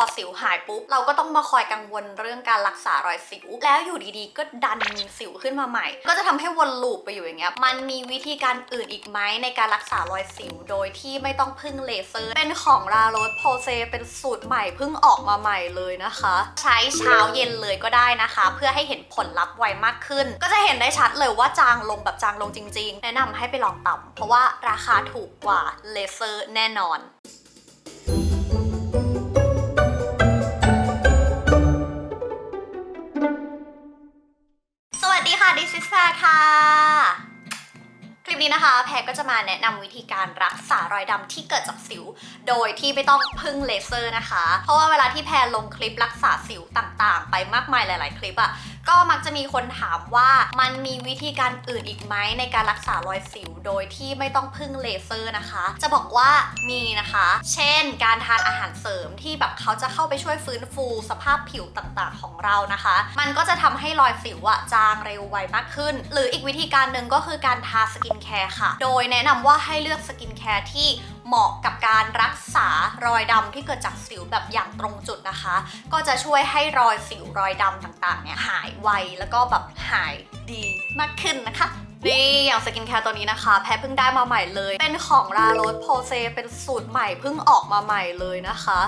อสิวหายปุ๊บ เราก็ต้องมาคอยกังวลเรื่องการรักษารอยสิว แล้วอยู่ดีๆ ก็ดันมีสิวขึ้นมาใหม่ ก็จะทำให้วนลูปไปอยู่อย่างเงี้ย มันมีวิธีการอื่นอีกไหมในการรักษารอยสิว โดยที่ไม่ต้องพึ่งเลเซอร์ เป็นของลาโรสโพเซเป็นสูตรใหม่เพิ่งออกมาใหม่เลยนะคะ ใช้เช้าเย็นเลยก็ได้นะคะ เพื่อให้เห็นผลลัพธ์ไวมากขึ้น ก็จะเห็นได้ชัดเลยว่าจางลงแบบจางลงจริง ๆ แนะนำให้ไปลองต่ำเพราะว่าราคาถูกกว่าเลเซอร์แน่นอน แนะนำวิธีการรักษารอยดำที่เกิดจากสิว โดยที่ไม่ต้องพึ่งเลเซอร์นะคะ เพราะว่าเวลาที่แพรลงคลิปรักษาสิวต่างๆ ไปมากมายหลาย ๆ คลิปอะก็มักจะมีคนถามว่ามันมีวิธีการอื่นอีกไหมในการรักษารอยสิว โดยที่ไม่ต้องพึ่งเลเซอร์นะคะ จะบอกว่ามีนะคะ เช่น การทานอาหารเสริมที่แบบเขาจะเข้าไปช่วยฟื้นฟูสภาพผิวต่างๆ ของเรานะคะ มันก็จะทำให้รอยสิวอะจางเร็วไวมากขึ้น หรืออีกวิธีการหนึ่งก็คือการทาสกินแคร์ค่ะ โดยแนะนำว่าให้เลือกสกินแคร์ที่ เหมาะกับการรักษารอยดำที่เกิดจากสิวแบบอย่างตรงจุดนะคะ ก็จะช่วยให้รอยสิวรอยดำต่างๆเนี่ยหายไวแล้วก็แบบหายดีมากขึ้นนะคะนี่อย่างสกินแคร์ตัวนี้นะคะ แพ้เพิ่งได้มาใหม่เลย เป็นของราโรสโพเซเป็นสูตรใหม่เพิ่งออกมาใหม่เลยนะคะ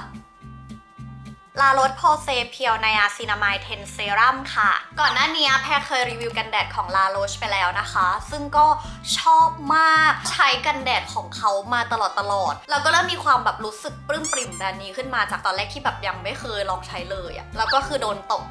ลาโรสโพเซเพียวไนอาซินามายเทนเซรัมค่ะ ก่อนหน้านี้แพรเคยรีวิวกันแดดของลาโรชไปแล้วนะคะ ซึ่งก็ชอบมากใช้กันแดดของเขามาตลอดตลอดแล้วก็เริ่มมีความแบบรู้สึกปลื้มปริ่มแบรนด์นี้ขึ้นมาจากตอนแรกที่แบบยังไม่เคยลองใช้เลยอะแล้วก็คือโดนตก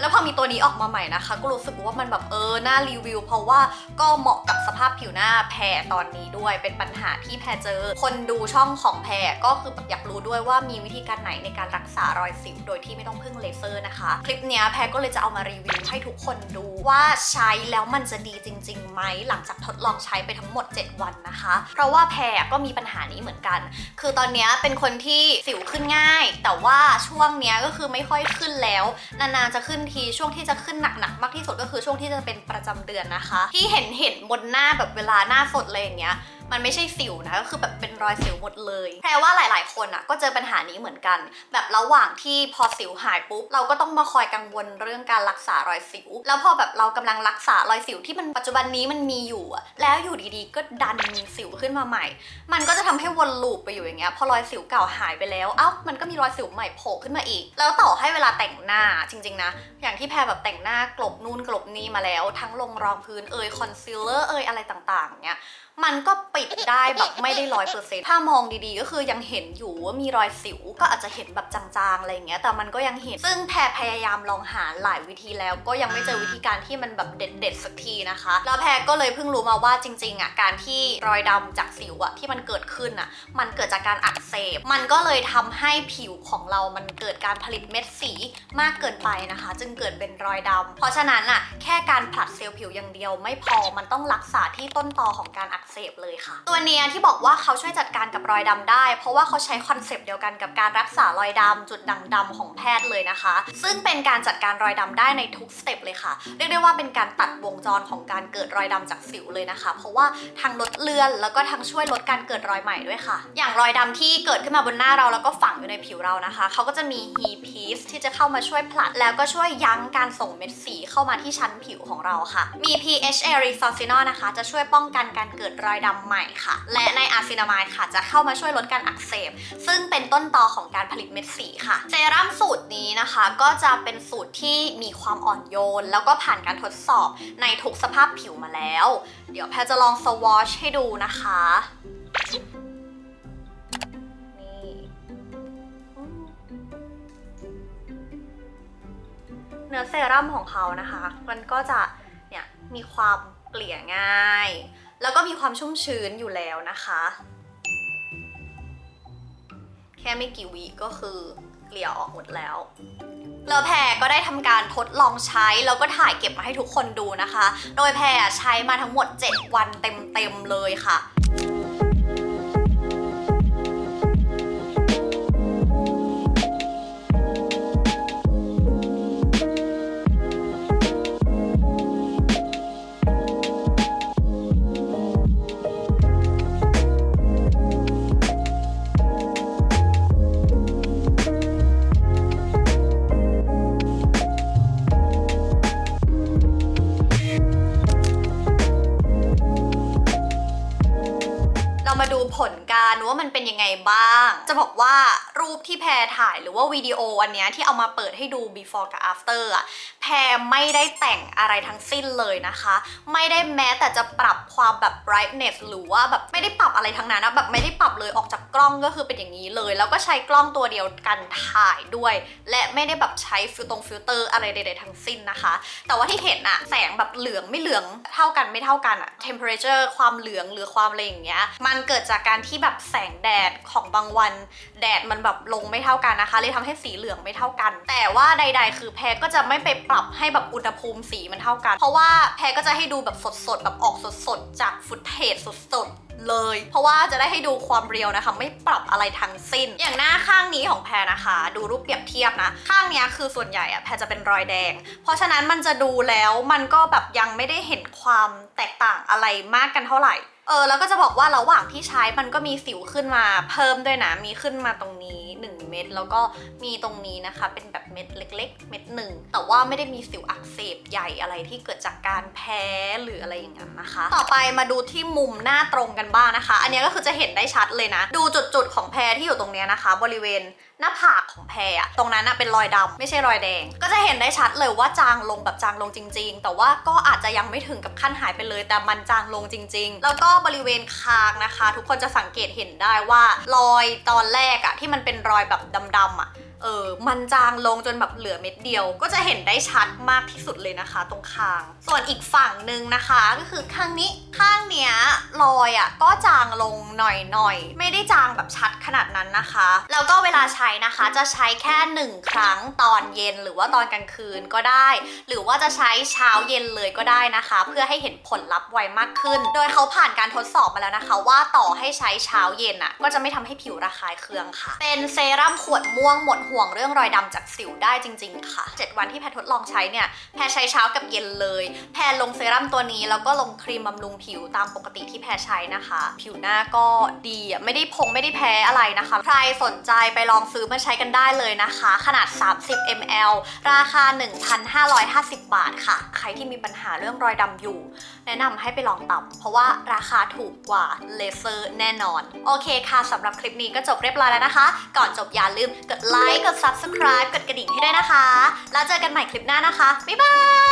แล้วพอมีตัวนี้ออกมาใหม่นะคะ ก็รู้สึกว่ามันแบบเออน่ารีวิว เพราะว่าก็เหมาะกับสภาพผิวหน้าแพรตอนนี้ด้วย เป็นปัญหาที่แพรเจอ คนดูช่องของแพรก็คือแบบอยากรู้ด้วยว่ามีวิธีการไหนในการรักษารอยสิวโดยที่ไม่ต้องพึ่งเลเซอร์นะคะ คลิปนี้แพรก็เลยจะเอามารีวิวให้ทุกคนดูว่าใช้แล้วมันจะดีจริงๆไหมหลังจากทดลองใช้ไปทั้งหมด 7 วันนะคะ เพราะว่าแพรก็มีปัญหานี้เหมือนกัน คือตอนนี้เป็นคนที่สิวขึ้นง่าย แต่ว่าช่วงนี้ก็คือไม่ค่อยขึ้นแล้วนานๆจะขึ้นทีช่วงที่จะขึ้นหนักๆมากที่สุดก็คือช่วงที่จะเป็นประจำเดือนนะคะ ที่เห็นเห็นบนหน้าแบบเวลาหน้าสดเลยอย่างเงี้ย มันไม่ใช่สิวนะก็คือแบบเป็นรอยสิวหมดเลยแปลว่าหลาย ๆ คนอะก็เจอปัญหานี้เหมือนกัน แบบระหว่างที่พอสิวหายปุ๊บเราก็ต้องมาคอยกังวลเรื่องการรักษารอยสิว แล้วพอแบบเรากำลังรักษารอยสิวที่มันปัจจุบันนี้มันมีอยู่อะแล้วอยู่ดีๆ ก็ดันมีสิวขึ้นมาใหม่ มันก็จะทำให้วนลูปไปอยู่อย่างเงี้ยพอรอยสิวเก่าหายไปแล้วเอ้ามันก็มีรอยสิวใหม่โผล่ขึ้นมาอีก แล้วต่อให้เวลาแต่งหน้าจริง ๆ นะ อย่างที่แพรแบบแต่งหน้ากลบนู่นกลบนี่มาแล้ว ทั้งลงรองพื้นเอยคอนซีลเลอร์เอยอะไรต่างๆเนี้ยมันก็ปิดได้แบบไม่ได้ร้อยเปอร์เซ็นต์ถ้ามองดีๆ ก็คือยังเห็นอยู่ว่ามีรอยสิว ก็อาจจะเห็นแบบจางๆอะไรอย่างเงี้ย แต่มันก็ยังเห็น ซึ่งแพรพยายามลองหาหลายวิธีแล้ว ก็ยังไม่เจอวิธีการที่มันแบบเด็ดๆสักทีนะคะ แล้วแพรก็เลยเพิ่งรู้มาว่าจริงๆอะการที่รอยดำจากสิวอะที่มันเกิดขึ้นอะ มันเกิดจากการอักเสบ มันก็เลยทำให้ผิวของเรามันเกิดการผลิตเม็ดสีมากเกินไปนะคะ จึงเกิดเป็นรอยดำเพราะฉะนั้นอะแค่การผลัดเซลล์ผิวอย่างเดียวไม่พอมันต้องรักษาที่ต้นตอของการอักเสบเลยค่ะ ตัวเนี้ยที่บอกว่าเขาช่วยจัดการกับรอยดำได้ เพราะว่าเขาใช้คอนเซปต์เดียวกันกับการรักษารอยดำจุดด่างดำของแพทย์เลยนะคะ ซึ่งเป็นการจัดการรอยดำได้ในทุกสเต็ปเลยค่ะ เรียกได้ว่าเป็นการตัดวงจรของการเกิดรอยดำจากสิวเลยนะคะ เพราะว่าทั้งลดเลือนแล้วก็ทั้งช่วยลดการเกิดรอยใหม่ด้วยค่ะ อย่างรอยดำที่เกิดขึ้นมาบนหน้าเราแล้วก็ฝังอยู่ในผิวเรานะคะ เขาก็จะมี he piece ที่จะเข้ามาช่วยผลัด แล้วก็ช่วยยั้งการส่งเม็ดสีเข้ามาที่ชั้นผิวของเราค่ะ มี PHA resorcinol นะคะ จะช่วยป้องกันการเกิดรอยดำใหม่ค่ะ และในอาซินามายค่ะ จะเข้ามาช่วยลดการอักเสบ ซึ่งเป็นต้นตอของการผลิตเม็ดสีค่ะ เซรั่มสูตรนี้นะคะ ก็จะเป็นสูตรที่มีความอ่อนโยน แล้วก็ผ่านการทดสอบในทุกสภาพผิวมาแล้ว เดี๋ยวแพรจะลองสวอชให้ดูนะคะเนื้อเซรั่มของเขานะคะ มันก็จะเนี่ยมีความเกลี่ยง่าย แล้วก็มีความชุ่มชื้นอยู่แล้วนะคะ แค่ไม่กี่วิก็คือเกลี่ยออกหมดแล้วแล้วแพรก็ได้ทำการทดลองใช้แล้วก็ถ่ายเก็บมาให้ทุกคนดูนะคะ โดยแพรใช้มาทั้งหมด 7 วันเต็มๆเลยค่ะ one ยังไงบ้าง จะบอกว่ารูปที่แพรถ่ายหรือว่าวิดีโออันเนี้ยที่เอามาเปิดให้ดู before กับ after อะแพรไม่ได้แต่งอะไรทั้งสิ้นเลยนะคะ ไม่ได้แม้แต่จะปรับความแบบ brightness หรือว่าแบบไม่ได้ปรับอะไรทั้งนั้นนะแบบไม่ได้ปรับเลยออกจากกล้องก็คือเป็นอย่างนี้เลย แล้วก็ใช้กล้องตัวเดียวกันถ่ายด้วย และไม่ได้แบบใช้ฟิลตรงฟิลเตอร์อะไรใดๆทั้งสิ้นนะคะ แต่ว่าที่เห็นอะแสงแบบเหลืองไม่เหลืองเท่ากันไม่เท่ากันอะ temperature ความเหลืองหรือความอะไรอย่างเงี้ยมันเกิดจากการที่แบบแสงแดดของบางวัน แดดมันแบบลงไม่เท่ากันนะคะ เลยทำให้สีเหลืองไม่เท่ากัน แต่ว่าใด ๆ คือแพรก็จะไม่ไปปรับให้แบบอุณหภูมิสีมันเท่ากัน เพราะว่าแพรก็จะให้ดูแบบสดๆแบบออกสดๆจากฟุตเทจสดๆเลย เพราะว่าจะได้ให้ดูความเรียวนะคะ ไม่ปรับอะไรทั้งสิ้น อย่างหน้าข้างนี้ของแพรนะคะ ดูรูปเปรียบเทียบนะ ข้างนี้คือส่วนใหญ่อะแพรจะเป็นรอยแดง เพราะฉะนั้นมันจะดูแล้วมันก็แบบยังไม่ได้เห็นความแตกต่างอะไรมากกันเท่าไหร่ เออแล้วก็จะบอกว่าระหว่างที่ใช้มันก็มีสิวขึ้นมาเพิ่มด้วยนะ มีขึ้นมาตรงนี้ 1 เม็ดแล้วก็มีตรงนี้นะคะ เป็นแบบเม็ดเล็ก ๆ เม็ดหนึ่งแต่ว่าไม่ได้มีสิวอักเสบใหญ่อะไรที่เกิดจากการแพ้หรืออะไรอย่างนั้นนะคะ ต่อไปมาดูที่มุมหน้าตรงกันบ้างนะคะ อันนี้ก็คือจะเห็นได้ชัดเลยนะ ดูจุดๆของแพรที่อยู่ตรงเนี้ยนะคะ บริเวณหน้าผากของแพรอะตรงนั้นนะเป็นรอยดำไม่ใช่รอยแดง ก็จะเห็นได้ชัดเลยว่าจางลงแบบจางลงจริง ๆ แต่ว่าก็อาจจะยังไม่ถึงกับขั้นหายไปเลย แต่มันจางลงจริง ๆ แล้วก็บริเวณคางนะคะ ทุกคนจะสังเกตเห็นได้ว่ารอยตอนแรกอะที่มันเป็นรอยแบบดำๆอะเออมันจางลงจนแบบเหลือเม็ดเดียว ก็จะเห็นได้ชัดมากที่สุดเลยนะคะ ตรงคาง ส่วนอีกฝั่งหนึ่งนะคะก็คือข้างนี้ข้างเนี้ยรอยอะก็จางลงหน่อยๆ ไม่ได้จางแบบชัดขนาดนั้นนะคะ แล้วก็เวลาใช้นะคะจะใช้แค่หนึ่งครั้งตอนเย็นหรือว่าตอนกลางคืนก็ได้ หรือว่าจะใช้เช้าเย็นเลยก็ได้นะคะ เพื่อให้เห็นผลลัพธ์ไวมากขึ้น โดยเขาผ่านการทดสอบมาแล้วนะคะ ว่าต่อให้ใช้เช้าเย็นอะก็จะไม่ทำให้ผิวระคายเคืองค่ะ เป็นเซรั่มขวดม่วงหมดห่วงเรื่องรอยดำจากสิวได้จริง ๆ ค่ะ 7 วันที่แพรทดลองใช้เนี่ยแพรใช้เช้ากับเย็นเลย แพรลงเซรั่มตัวนี้แล้วก็ลงครีมบำรุงผิวตามปกติที่แพรใช้นะคะ ผิวหน้าก็ดีอะไม่ได้พงไม่ได้แพ้อะไรนะคะ ใครสนใจไปลองซื้อมาใช้กันได้เลยนะคะ ขนาด 30 ml ราคา 1,550 บาทค่ะ ใครที่มีปัญหาเรื่องรอยดำอยู่ แนะนำให้ไปลองตับเพราะว่าราคาถูกกว่าเลเซอร์แน่นอน โอเคค่ะสำหรับคลิปนี้ก็จบเรียบร้อยแล้วนะคะ ก่อนจบอย่าลืมกดไลค์กด subscribe กดกระดิ่งให้ด้วยนะคะ แล้วเจอกันใหม่คลิปหน้านะคะ บ๊ายบาย